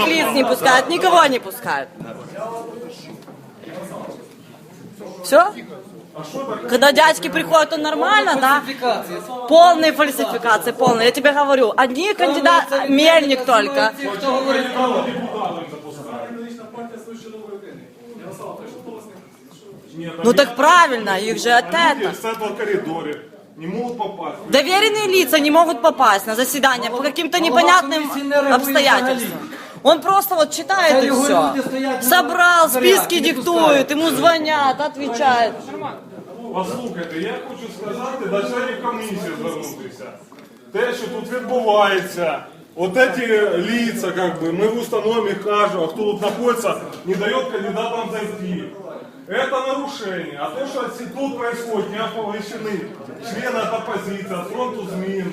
третьих лиц не пускают, никого не пускают. Все? Когда дядьки приходят, то нормально, да? Полные фальсификации, полные. Я тебе говорю, одни кандидаты, мельник только. Хто говорить право? Ну так правильно, их же от Люди этого. в светлом коридоре не могут попасть. Доверенные лица не могут попасть на заседание по каким-то непонятным комісії не реагує обстоятельствам. взагалі. Он просто вот читает Та и його все. люди стоять, Собрал, ну, списки не диктует, ему звонят, отвечают. Послухайте, я хочу сказати, до членів комісії звернутися. Те, що тут відбувається, от ці лица, как бы, ми в установі кажемо, хто тут знаходиться, не дає кандидатам зайти. Это нарушение. А то, что тут происходит, не оповещены члены от оппозиции, от фронту ЗМИН,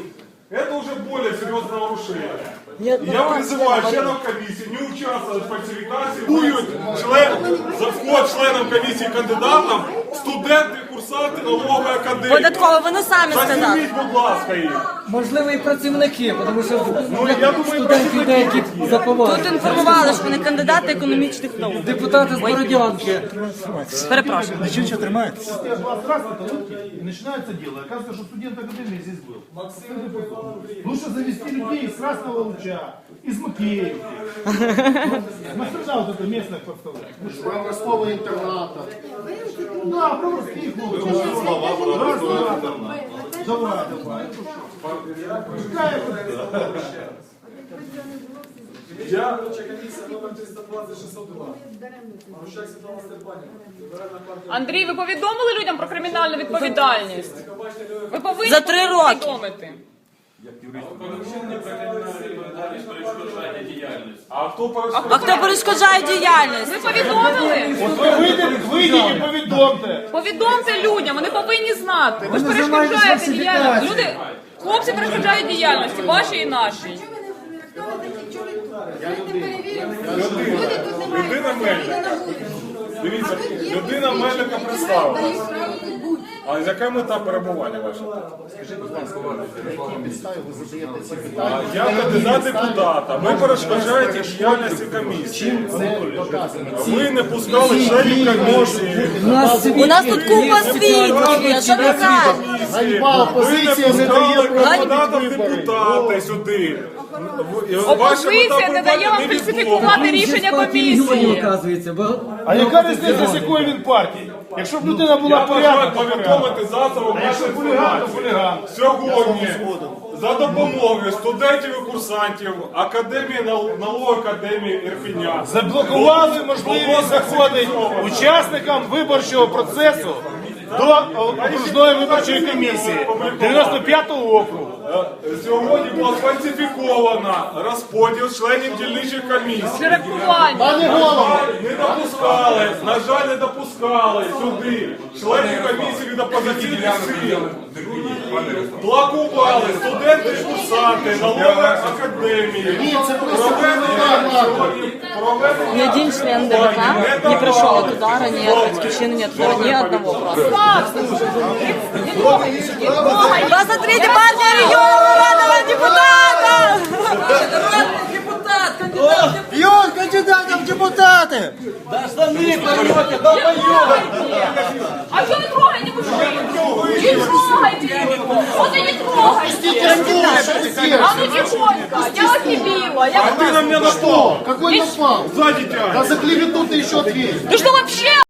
это уже более серьезное нарушение. Нет, Я призываю членов комиссии не участвовать в фальсификации, будут член, за вход членом комиссии кандидатам, студенти, курсанти налогової академії. Податково, вони самі сказали. Засніміть, будь ласка, їх. Можливо, і працівники, тому що Ну, я думаю, студенти працівники деякі Тут заповажені. інформували, що вони кандидати економічних наук. Депутати з Бородянки. Перепрошую. Ничего, ничего, тримаетесь. Здравствуйте, и начинается дело. Оказывается, что студент академии здесь был. Лучше завести людей из Красного Луча, из Макеевки. Нахрена вот это местных подставлять? Ну что? Промислового інтерната. Да, проростих лучше. Раз, два. Давай, давай. Какая вот- Я, Андрій, ви повідомили людям про кримінальну відповідальність? Ви повинні За три роки. повідомити а хто перешкоджає? А хто перешкоджає діяльність? Ви повідомили? Вот вы выйдете, выйдите и поведомте. Повідомте людям, вони повинні знати. Ви ж Вони перешкоджаєте займаються діяльності. Люди, хлопці перешкоджають діяльності, ваші і наші. Людина мельника. Дивіться, людина мельника представила. А яка мета перебування ваша? Підставі ви задаєте ці питання. Я кандидат депутата. Ви перешкоджаєте діяльності комісії. Це доказано. Ви не пускали членів комісії. У нас тут купа свідків що ви кажете? Ганьба, Ви не опозиція не дає пускали проводити кандидата в депутати сюди. Ваша Опозиція не дає вам фальсифікувати рішення комісії. А яка різниця, з якої він партії? Якщо б людина була порядна, повідомити засобам А якщо нашої хуліган, інформації. Сьогодні за допомогою студентів і курсантів Академії нал- академії Ірпіня Заблокували можливість заходити учасникам виборчого процесу до окружної виборчої комісії 95-го округу. Е, Сьогодні було сфальсифіковано розподіл членів дільничих комісій. Пане голово, Не допускали, на жаль, не допускали сюди членів комісії від опозиційних сил. Блокували студенти і курсанти налогової академії. Ни один член ДВК не прошел от удара, ни от Батьківщины, ни от ни одного просто. Посмотрите, партия региона народного депутата! Депутат, кандидат в Пьет кандидатом в депутаты! А що ви трогаєте мужчин? Не трогайте! От і не трогайте! А ну тихонько! Я вас не била! Я вас... Ти на мене напав! Какой напал? Сзади тягнеш. Да за клевету ты еще ответишь. Ты что вообще